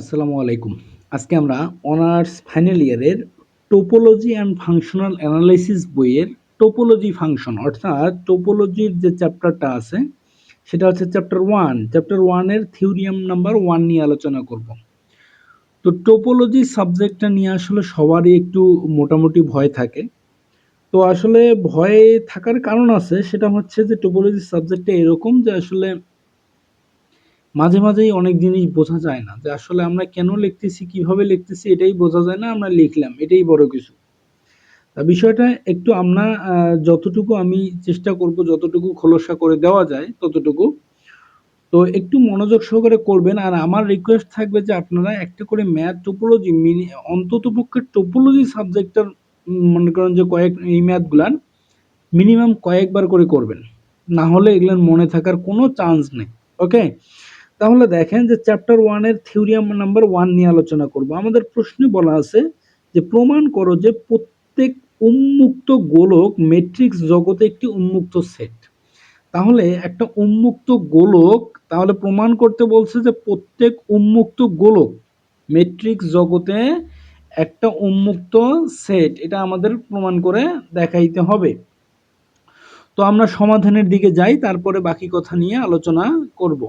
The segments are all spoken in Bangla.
আসসালামু আলাইকুম। আজকে আমরা অনার্স ফাইনাল ইয়ারের টোপোলজি অ্যান্ড ফাংশনাল অ্যানালাইসিস বইয়ের টোপোলজি ফাংশন, অর্থাৎ টোপোলজির যে চ্যাপ্টারটা আছে, সেটা হচ্ছে চ্যাপ্টার ওয়ান। চ্যাপ্টার ওয়ানের থিওরিয়াম নাম্বার ওয়ান নিয়ে আলোচনা করব। তো টোপোলজি সাবজেক্টটা নিয়ে আসলে সবারই একটু মোটামুটি ভয় থাকে। তো আসলে ভয় থাকার কারণ আছে, সেটা হচ্ছে যে টোপোলজি সাবজেক্টটা এরকম যে আসলে মাঝে মাঝেই অনেক জিনিস বোঝা যায় না যে আসলে আমরা কেন লিখতেছি, কীভাবে লিখতেছি এটাই বোঝা যায় না, আমরা লিখলাম, এটাই বড় কিছু। বিষয়টা একটু আমরা যতটুকু আমি চেষ্টা করব, যতটুকু খোলসা করে দেওয়া যায় ততটুকু। তো একটু মনোযোগ সহকারে করবেন, আর আমার রিকোয়েস্ট থাকবে যে আপনারা একটা করে ম্যাথ টোপোলজি মিনি অন্তত পক্ষে টোপোলজি সাবজেক্টটার মনে করেন যে কয়েক, এই ম্যাথগুলার মিনিমাম কয়েকবার করে করবেন। না হলে এগুলোর মনে থাকার কোনো চান্স নেই ওকে তাহলে দেখেন যে চ্যাপ্টার ওয়ানের থিওরিয়াম নাম্বার ওয়ান নিয়ে আলোচনা করব। আমাদের প্রশ্নে বলা আছে যে, প্রমাণ করো যে প্রত্যেক উন্মুক্ত গোলক মেট্রিক্স জগতে একটি উন্মুক্ত সেট তাহলে একটা উন্মুক্ত গোলক, তাহলে প্রমাণ করতে বলছে যে প্রত্যেক উন্মুক্ত গোলক মেট্রিক্স জগতে একটা উন্মুক্ত সেট এটা আমাদের প্রমাণ করে দেখাইতে হবে। তো আমরা সমাধানের দিকে যাই, তারপরে বাকি কথা নিয়ে আলোচনা করব।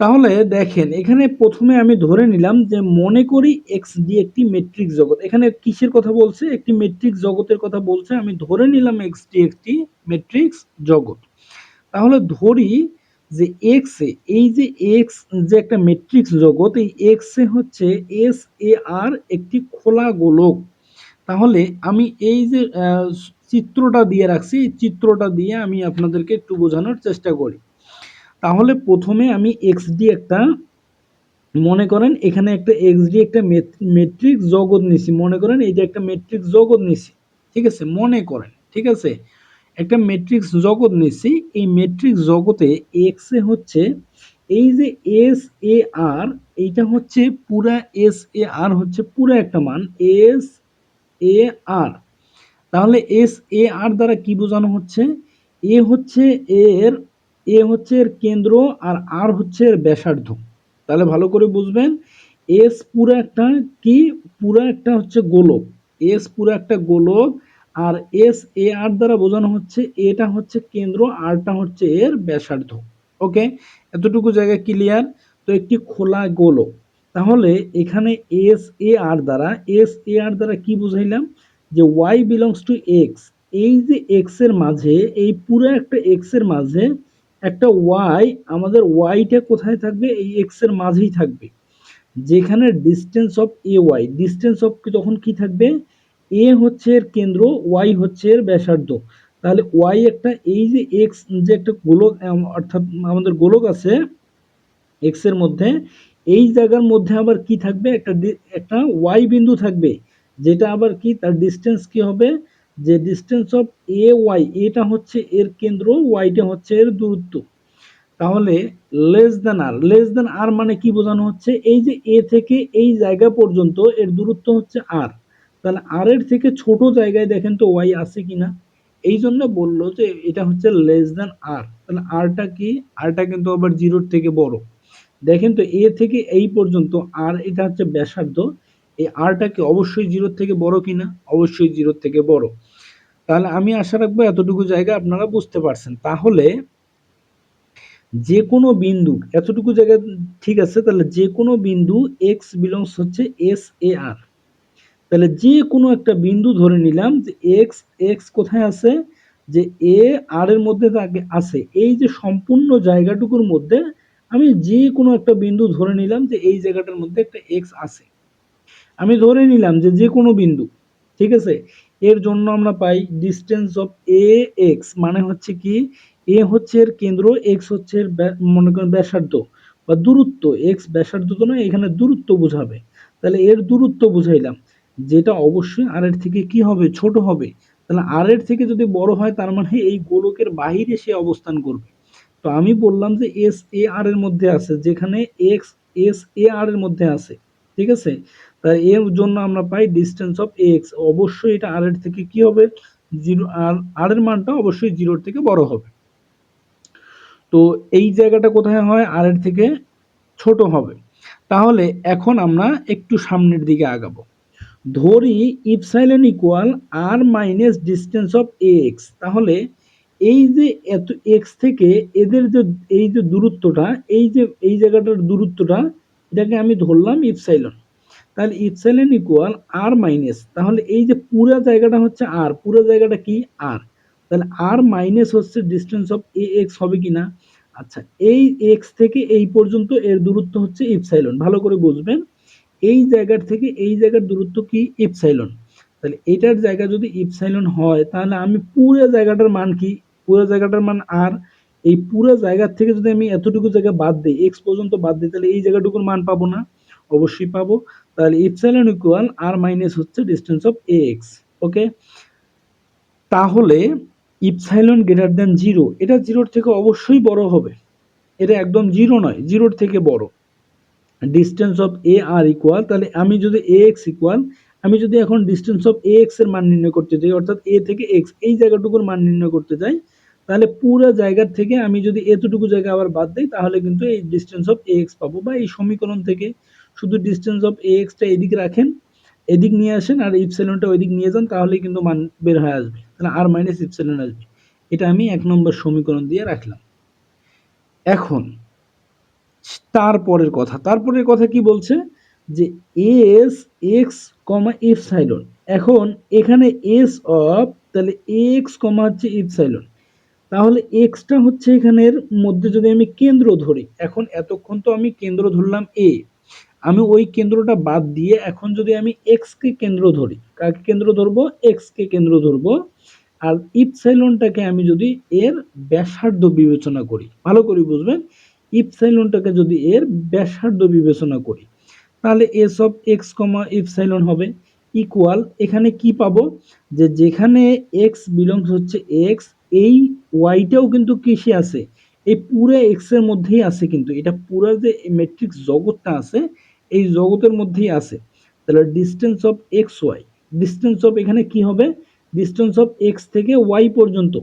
তাহলে দেখেন, এখানে প্রথমে আমি ধরে নিলাম যে মনে করি এক্স ডি একটি মেট্রিক জগৎ। এখানে কিসের কথা বলছে? একটি মেট্রিক জগতের কথা বলছে। আমি ধরে নিলাম এক্স ডি একটি মেট্রিক্স জগৎ। তাহলে ধরি যে এক্স এ, এই যে এক্স যে একটা মেট্রিক্স জগৎ, এই এক্স এ হচ্ছে এস এ আর একটি খোলা গোলক। তাহলে আমি এই যে চিত্রটা দিয়ে রাখছি, এই চিত্রটা দিয়ে আমি আপনাদেরকে একটু বোঝানোর চেষ্টা করি। তাহলে প্রথমে আমি এক্স ডি একটা, মনে করেন এখানে একটা এক্স ডি একটা মেট্রিক জগৎ নিছি। মনে করেন এই যে একটা মেট্রিক জগৎ নিছি, ঠিক আছে? মনে করেন, ঠিক আছে? একটা মেট্রিক্স জগৎ নিছি, এই মেট্রিক্স জগতে এক্স এ হচ্ছে, এই যে এস এ আর এইটা হচ্ছে পুরা এস এ আর হচ্ছে পুরা একটা মান এস এ আর তাহলে এস এ আর দ্বারা কি বোঝানো হচ্ছে? এ হচ্ছে এর এ হচ্ছে এর কেন্দ্র আর আর হচ্ছে এর ব্যাসার্ধ। তাহলে ভালো করে বুঝবেন এস পুরো একটা কি? পুরো একটা হচ্ছে গোলক। এস পুরো একটা গোলক আর এস এ আর দ্বারা বোঝানো হচ্ছে এটা হচ্ছে কেন্দ্র আরটা হচ্ছে এর ব্যাসার্ধ। ওকে এতটুকু জায়গায় ক্লিয়ার তো একটি খোলা গোলক। তাহলে এখানে এস এ আর দ্বারা এস এ আর দ্বারা কি বুঝাইলাম? যে ওয়াই বিলংস টু এক্স এই যে এক্সের মাঝে, এই পুরো একটা এক্সের মাঝে একটা ওয়াই আমাদের ওয়াইটা কোথায় থাকবে? এই এক্সের মাঝেই থাকবে। যেখানে distance of A Y distance of তখন কি থাকবে? এ হচ্ছে এর কেন্দ্র ওয়াই হচ্ছে এর ব্যাসার্ধ। তাহলে ওয়াই একটা, এই যে এক্স যে একটা গোলক অর্থাৎ আমাদের গোলক আছে এক্সের মধ্যে, এই জায়গার মধ্যে আবার কি থাকবে? একটা একটা ওয়াই বিন্দু থাকবে। যেটা আবার কি? তার ডিস্টেন্স কি হবে? যে ডিস্টেন্স অফ এ ওয়াই এটা হচ্ছে এর কেন্দ্র ওয়াইটা হচ্ছে এর দূরত্ব। তাহলে লেস দেন আর লেস দেন আর মানে কি বোঝানো হচ্ছে? এই যে এ থেকে এই জায়গা পর্যন্ত এর দূরত্ব হচ্ছে আর তাহলে আর এর থেকে ছোট জায়গায় দেখেন তো ওয়াই আছে কিনা? এই জন্য বলল যে এটা হচ্ছে লেস দেন আর তাহলে আরটা কি? আরটা কিন্তু আবার জিরোর থেকে বড়। দেখেন তো এ থেকে এই পর্যন্ত আর এটা হচ্ছে ব্যাসার্ধ। এই আরটা কি অবশ্যই জিরোর থেকে বড় কিনা? অবশ্যই জিরোর থেকে বড়। তাহলে আমি আশা রাখব এতটুকু জায়গা আপনারা বুঝতে পারছেন। তাহলে যে কোনো বিন্দু, এতটুকু জায়গা ঠিক আছে, তাহলে যে কোনো বিন্দু এক্স বিলংস হচ্ছে এস এ আর তাহলে যে কোনো একটা বিন্দু ধরে নিলাম যে এক্স এক্স কোথায় আছে? যে এ আর এর মধ্যে তাকে আছে। এই যে সম্পূর্ণ জায়গাটুকুর মধ্যে আমি যে কোনো একটা বিন্দু ধরে নিলাম যে এই জায়গাটার মধ্যে একটা এক্স আছে। আমি ধরে নিলাম যে যে কোনো বিন্দু, ঠিক আছে? এর জন্য আমরা পাই ডিস্টেন্স অফ এ এক্স মানে হচ্ছে কি? এ হচ্ছে এর কেন্দ্র এক্স হচ্ছে এর মনে করেন ব্যাসার্ধ বা দূরত্ব। এক্স ব্যাসার্ধ তো নয়, এখানে দূরত্ব বোঝাবে। তাহলে এর দূরত্ব বুঝাইলাম, যেটা অবশ্যই আর এর থেকে কি হবে? ছোট হবে। তাহলে আর এর থেকে যদি বড় হয়, তার মানে এই গোলকের বাহিরে সে অবস্থান করবে। তো আমি বললাম যে এস এ আর এর মধ্যে আছে, যেখানে এক্স এস এ আর এর মধ্যে আছে, ঠিক আছে? তাই এর জন্য আমরা পাই ডিস্টেন্স অফ এক্স অবশ্যই এটা আর এর থেকে কি হবে? জিরো আর আর এর মানটা অবশ্যই জিরোর থেকে বড় হবে। তো এই জায়গাটা কোথায় হয়? আর এর থেকে ছোট হবে। তাহলে এখন আমরা একটু সামনের দিকে আগাবো। ধরি epsilon equal R minus distance of X তাহলে এই যে এত এক্স থেকে এদের যে, এই যে দূরত্বটা, এই যে, এই জায়গাটার দূরত্বটা, এটাকে আমি ধরলাম ইপসাইলন তাহলে ইপসাইলন ইকুয়াল আর মাইনাস তাহলে এই যে পুরো জায়গাটা হচ্ছে আর পুরো জায়গাটা কি? আর তাহলে আর মাইনাস হচ্ছে ডিস্টেন্স অফ এ এক্স হবে কি না আচ্ছা এই এক্স থেকে এই পর্যন্ত এর দূরত্ব হচ্ছে ইপসাইলন ভালো করে বুঝবেন, এই জায়গার থেকে এই জায়গার দূরত্ব কি? ইপসাইলন তাহলে এটার জায়গা যদি ইপসাইলন হয়, তাহলে আমি পুরো জায়গাটার মান কি? পুরো জায়গাটার মান আর এই পুরো জায়গার থেকে যদি আমি এতটুকু জায়গা বাদ দিই এক্স পর্যন্ত বাদ দিই, তাহলে এই জায়গাটুকুর মান পাবো না? অবশ্যই পাবো। তাহলে ইপসাইলন ইকুয়াল আর মাইনাস হচ্ছে distance of A X, okay? তাহলে ইপসাইলন গ্রেটার দেন জিরো, এটা জিরোর থেকে অবশ্যই বড় হবে। এটা একদম জিরো নয়, জিরোর থেকে বড়। Distance of A R equal, তাহলে আমি যদি এ এক্স ইকুয়াল, আমি যদি এখন ডিস্টেন্স অফ এ এক্সের মান নির্ণয় করতে চাই অর্থাৎ এ থেকে এক্স, এই জায়গাটুকুর মান নির্ণয় করতে চাই তাহলে পুরো জায়গার থেকে আমি যদি এতটুকু জায়গা আবার বাদ দিই, তাহলে কিন্তু এই ডিস্টেন্স অফ এ এক্স পাবো বা এই সমীকরণ থেকে। শুধু ডিস্টেন্স অফ এ এক্সটা এদিক রাখেন, এদিক নিয়ে আসেন আর ইপসেলনটা ওইদিক নিয়ে যান, তাহলেই কিন্তু মান বের হয়ে আসবে। তাহলে আর মাইনাস ইপসেলন আসবে। এটা আমি এক নম্বর সমীকরণ দিয়ে রাখলাম। এখন, তারপরের কথা তারপরের কথা কি বলছে? যে এস এক্স কমা ইপসাইলন এখন, এখানে এস অফ তাহলে এক্স কমা হচ্ছে ইপসাইলন তাহলে এক্সটা হচ্ছে এখানের মধ্যে যদি আমি কেন্দ্র ধরি, এখন এতক্ষণ তো আমি কেন্দ্র ধরলাম এ আমি ওই কেন্দ্রটা বাদ দিয়ে এখন যদি আমি এক্স কে কেন্দ্র ধরি, কাকে কেন্দ্র ধরবো? এক্স কে কেন্দ্র ধরবো। আর ইপসাইলনটাকে আমি যদি এর ব্যাসার্ধ বিবেচনা করি, ভালো করে বুঝবেন, ইপসাইলনটাকে যদি এর ব্যাসার্ধ বিবেচনা করি, তাহলে S of X comma epsilon হবে ইকুয়াল এখানে কি পাবো? যে যেখানে এক্স বিলংস হচ্ছে এক্স এই ওয়াইটাও কিন্তু কিসে আছে, এই পুরো এক্সের মধ্যেই আছে কিন্তু, এটা পুরো যে ম্যাট্রিক্স জগৎটা আছে এই জগতের মধ্যেই আছে। তাহলে distance of X Y distance of এখানে কি হবে? ডিস্টেন্স অফ এক্স থেকে ওয়াই পর্যন্ত।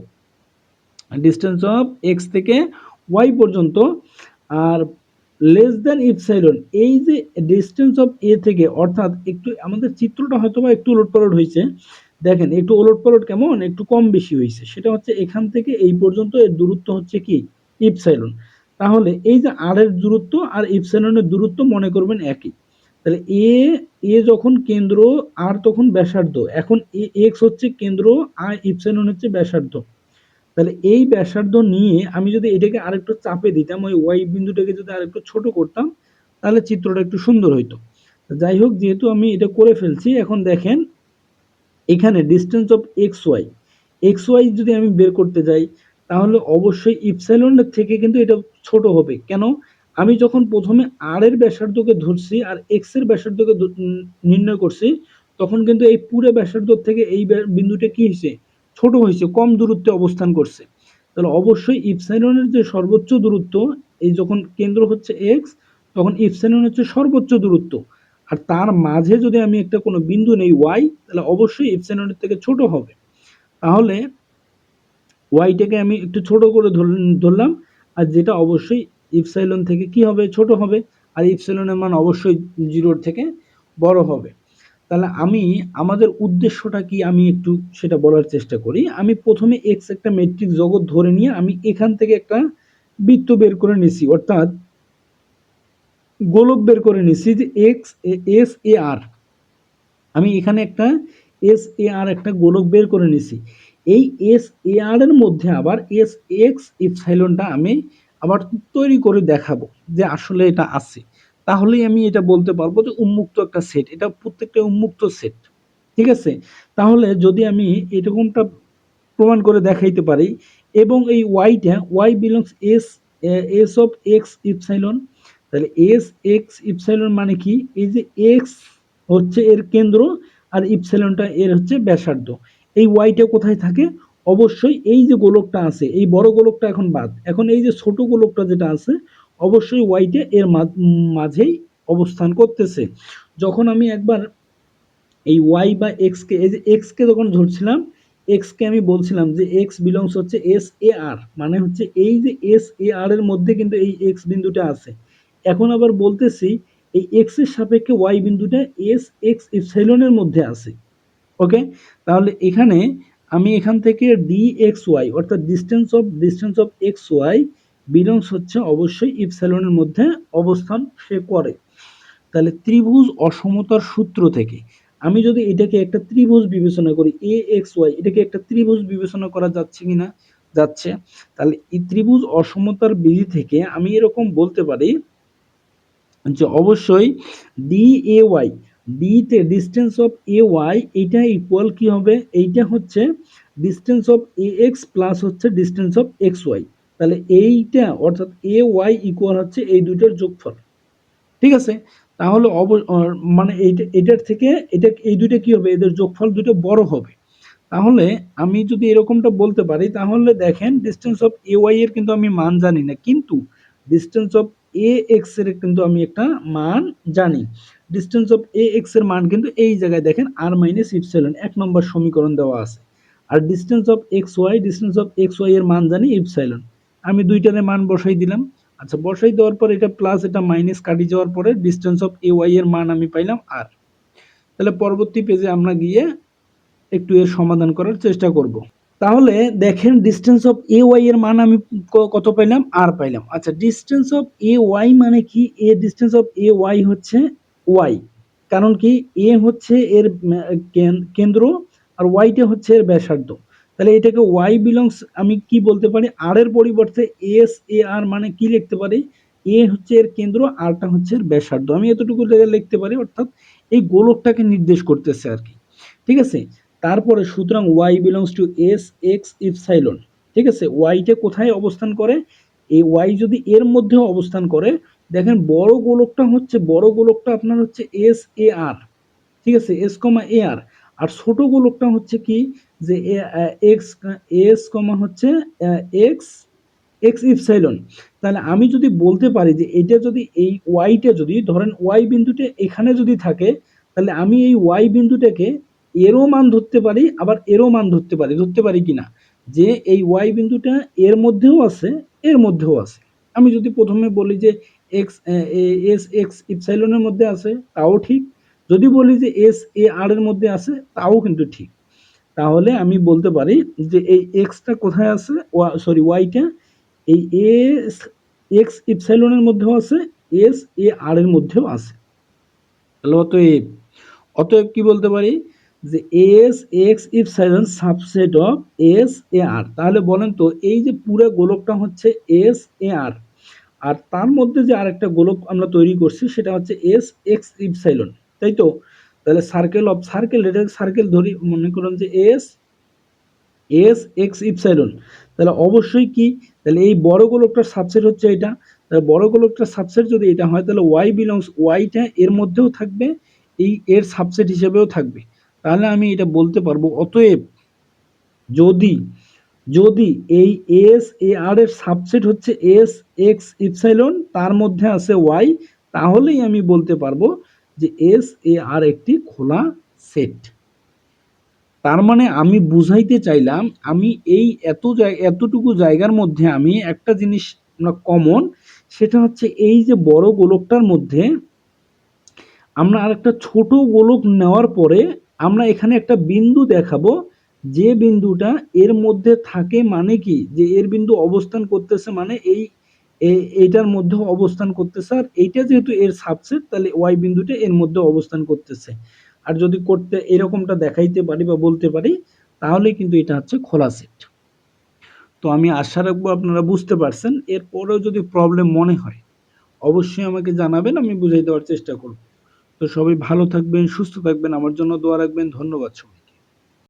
ডিস্টেন্স অফ এক্স থেকে ওয়াই পর্যন্ত আর লেস দেন ইপসাইলন এই যে ডিস্টেন্স অফ এ থেকে, অর্থাৎ একটু আমাদের চিত্রটা হয়তো বা একটু উলটপালট হয়েছে। দেখেন, একটু ওলটপালট কেমন? একটু কম বেশি হয়েছে। সেটা হচ্ছে এখান থেকে এই পর্যন্ত এর দূরত্ব হচ্ছে কি? ইপসাইলন তাহলে এই যে আর এর দূরত্ব আর ইপসাইলনের দূরত্ব মনে করবেন একই। তাহলে এ এ যখন কেন্দ্র আর তখন ব্যাসার্ধ। এখন এ এক্স হচ্ছে কেন্দ্র, আর ইপসাইলন হচ্ছে ব্যাসার্ধ। তাহলে এই ব্যাসার্ধ নিয়ে আমি যদি এটাকে আরেকটু চাপে দিতাম, ওই ওয়াই বিন্দুটাকে যদি আরেকটু ছোট করতাম, তাহলে চিত্রটা একটু সুন্দর হইতো। যাই হোক, যেহেতু আমি এটা করে ফেলছি, এখন দেখেন এখানে distance of X Y X Y যদি আমি বের করতে যাই তাহলে অবশ্যই ইপসাইলনের থেকে কিন্তু এটা ছোট হবে। কেন? আমি যখন প্রথমে আর এর ব্যাসার্ধকে ধরছি আর এক্সের ব্যাসার্ধকে নির্ণয় করছি, তখন কিন্তু এই পুরো ব্যাসার্ধ থেকে এই বিন্দুটা কি হয়েছে? ছোট হয়েছে, কম দূরত্বে অবস্থান করছে। তাহলে অবশ্যই ইপসাইলনের যে সর্বোচ্চ দূরত্ব, এই যখন কেন্দ্র হচ্ছে এক্স তখন ইপসাইলন হচ্ছে সর্বোচ্চ দূরত্ব। আর তার মাঝে যদি আমি একটা কোনো বিন্দু নেই ওয়াই তাহলে অবশ্যই ইপসাইলনের থেকে ছোট হবে। তাহলে ওয়াইটাকে আমি একটু ছোট করে ধরলাম। আর যেটা অবশ্যই ইপসাইলন থেকে কি হবে? ছোট হবে। আর ইপসাইলনের মান অবশ্যই জিরোর থেকে বড় হবে। তাহলে আমি, আমাদের উদ্দেশ্যটা কি আমি একটু সেটা বলার চেষ্টা করি। আমি প্রথমে এক্স একটা মেট্রিক জগৎ ধরে নিয়ে আমি এখান থেকে একটা বৃত্ত বের করে নিছি। অর্থাৎ গোলক বের করে নিছি যে এক্স এস এ আর আমি এখানে একটা এস এ আর একটা গোলক বের করে নিছি। এই এস এ আর এর মধ্যে আবার এস এক্স ইপসাইলনটা আমি আবার তৈরি করে দেখাবো যে আসলে এটা আছে। তাহলেই আমি এটা বলতে পারব যে উন্মুক্ত একটা সেট এটা প্রত্যেকটা উন্মুক্ত সেট ঠিক আছে? তাহলে যদি আমি এরকমটা প্রমাণ করে দেখাইতে পারি, এবং এই ওয়াইটা Y belongs S S of X epsilon তাহলে এস এক্স ইপসাইলন মানে কি? এই যে এক্স হচ্ছে এর কেন্দ্র আর ইপসাইলনটা এর হচ্ছে ব্যাসার্ধ। এই ওয়াইটা কোথায় থাকে? অবশ্যই এই যে গোলকটা আছে, এই বড় গোলকটা এখন বাদ। এখন এই যে ছোট গোলকটা যেটা আছে, অবশ্যই ওয়াইটে এর মাঝেই অবস্থান করতেছে। যখন আমি একবার এই ওয়াই বা এক্সকে এই যে এক্সকে যখন ধরছিলাম এক্সকে আমি বলছিলাম যে এক্স বিলংস হচ্ছে এস এ আর মানে হচ্ছে এই যে এস এ আর এর মধ্যে কিন্তু এই এক্স বিন্দুটা আছে। এখন আবার বলতেছি, এই এক্সের সাপেক্ষে ওয়াই বিন্দুটা এস এক্স ইপসাইলনের মধ্যে আছে। ওকে তাহলে এখানে আমি এখান থেকে ডি এক্স ওয়াই অর্থাৎ distance of distance of X Y belongs হচ্ছে অবশ্যই ইপসাইলনের মধ্যে অবস্থান সে করে। তাহলে ত্রিভুজ অসমতার সূত্র থেকে আমি যদি এটাকে একটা ত্রিভুজ বিবেচনা করি এ এক্স ওয়াই এটাকে একটা ত্রিভুজ বিবেচনা করা যাচ্ছে কিনা যাচ্ছে। তাহলে এই ত্রিভুজ অসমতার বিধি থেকে আমি এরকম বলতে পারি যে অবশ্যই ডি এ ওয়াই ডিতে ডিস্টেন্স অফ এ ওয়াই এইটা ইকুয়াল কি হবে? এইটা হচ্ছে distance of A X plus হচ্ছে ডিস্টেন্স অফ এক্স ওয়াই তাহলে এইটা, অর্থাৎ এ ওয়াই ইকুয়াল হচ্ছে এই দুইটার যোগফল। ঠিক আছে? তাহলে অব মানে এইটা, এটার থেকে এটা, এই দুইটা কি হবে? এদের যোগফল দুটো বড় হবে। তাহলে আমি যদি এরকমটা বলতে পারি, তাহলে দেখেন ডিস্টেন্স অফ এ ওয়াই এর কিন্তু আমি মান জানি না। কিন্তু ডিস্টেন্স অফ এ এক্সের কিন্তু আমি একটা মান জানি। ডিস্টেন্স অফ এ এক্সের মান কিন্তু এই জায়গায় দেখেন আর মাইনাস ইপসাইলন এক নম্বর সমীকরণ দেওয়া আছে। আর distance of X Y distance of X Y এর মান জানি ইপসাইলন আমি দুইটারে মান বসাই দিলাম। আচ্ছা বসাই দেওয়ার পর এটা প্লাস এটা মাইনাস কাটি যাওয়ার পরে ডিস্টেন্স অফ এ ওয়াই এর মান আমি পাইলাম আর তাহলে পরবর্তী পেজে আমরা গিয়ে একটু এর সমাধান করার চেষ্টা করব। তাহলে দেখেন ডিস্টেন্স অফ এ ওয়াই এর মান আমি কত পাইলাম? আর পাইলাম। আচ্ছা ডিস্টেন্স অফ এ ওয়াই মানে কি? A distance of A Y হচ্ছে ওয়াই কারণ কি? এ হচ্ছে এর কেন্দ্র আর ওয়াইটা হচ্ছে এর ব্যাসার্ধ। তাহলে এটাকে ওয়াই বিলংস আমি কি বলতে পারি? আর এর পরিবর্তে এস এ আর মানে কি লিখতে পারি? এ হচ্ছে এর কেন্দ্র আরটা হচ্ছে এর ব্যাসার্ধ। আমি এতটুকু লিখতে পারি, অর্থাৎ এই গোলকটাকে নির্দেশ করতেছে আর কি। ঠিক আছে? তারপরে সুতরাং Y belongs to S X epsilon ঠিক আছে? ওয়াইটা কোথায় অবস্থান করে? এই ওয়াই যদি এর মধ্যেও অবস্থান করে, দেখেন বড় গোলকটা হচ্ছে, বড় গোলকটা আপনার হচ্ছে এস এ আর ঠিক আছে? এস কমা এ আর আর ছোট গোলকটা হচ্ছে কি? যে এক্স এস কমা হচ্ছে এক্স এক্স ইপসাইলন তাহলে আমি যদি বলতে পারি যে এটা যদি এই ওয়াইটা যদি, ধরেন ওয়াই বিন্দুটা এখানে যদি থাকে, তাহলে আমি এই ওয়াই বিন্দুটাকে এরও মান ধরতে পারি, আবার এরও মান ধরতে পারি ধরতে পারি কিনা? যে এই ওয়াই বিন্দুটা এর মধ্যেও আছে, এর মধ্যেও আছে। আমি যদি প্রথমে বলি যে এক্স এস এক্স ইপসাইলনের মধ্যে আছে, তাও ঠিক। যদি বলি যে এস এ আর এর মধ্যে আছে, তাও কিন্তু ঠিক। তাহলে আমি বলতে পারি যে এই এক্সটা কোথায় আছে, ওয়া সরি ওয়াইটা এই এস এক্স ইপসাইলনের মধ্যেও আছে এস এ আর এর মধ্যেও আছে। তাহলে অতএব অতএব কি বলতে পারি? যে S, X, epsilon subset of S, A, R. তাহলে বলেন তো, এই যে পুরো গোলকটা হচ্ছে এস, এ, আর। আর তার মধ্যে যে আরেকটা গোলক আমরা তৈরি করছি, সেটা হচ্ছে এস, এক্স, ইপসাইলন। তাই তো? তাহলে সার্কেল অফ সার্কেল এটা সার্কেল ধরি, মনে করুন যে S S, X if epsilon. তাহলে অবশ্যই কি? তাহলে এই বড় গোলকটার সাবসেট হচ্ছে এটা। তাহলে বড় গোলকটার সাবসেট যদি এটা হয়, তাহলে ওয়াই বিলংস ওয়াইটা এর মধ্যেও থাকবে, এই এর সাবসেট হিসেবেও থাকবে। তাহলে আমি এটা বলতে পারব। অতএব যদি যদি এই এস এ আর এর সাবসেট হচ্ছে এস এক্স ইপসাইলন তার মধ্যে আছে ওয়াই তাহলেই আমি বলতে পারব যে এস এ আর একটি খোলা সেট তার মানে আমি বুঝাইতে চাইলাম, আমি এই এত এতটুকু জায়গার মধ্যে আমি একটা জিনিস কমন সেটা হচ্ছে এই যে বড় গোলকটার মধ্যে আমরা আরেকটা ছোট গোলক নেওয়ার পরে আমরা এখানে একটা বিন্দু দেখাবো। যে বিন্দুটা এর মধ্যে থাকে মানে কি? যে এর বিন্দু অবস্থান করতেছে মানে এই এইটার মধ্যে অবস্থান করতেছে। আর এইটা যেহেতু এর সাবসেট তাহলে ওয়াই বিন্দুটা এর মধ্যে অবস্থান করতেছে। আর যদি করতে এরকমটা দেখাইতে পারি বা বলতে পারি, তাহলে কিন্তু এটা হচ্ছে খোলা সেট তো আমি আশা রাখব আপনারা বুঝতে পারছেন। এরপরেও যদি প্রবলেম মনে হয়, অবশ্যই আমাকে জানাবেন, আমি বুঝাই দেওয়ার চেষ্টা করব। তো সবাই ভালো থাকবেন সুস্থ থাকবেন। আমার জন্য দোয়া রাখবেন। ধন্যবাদ সবাই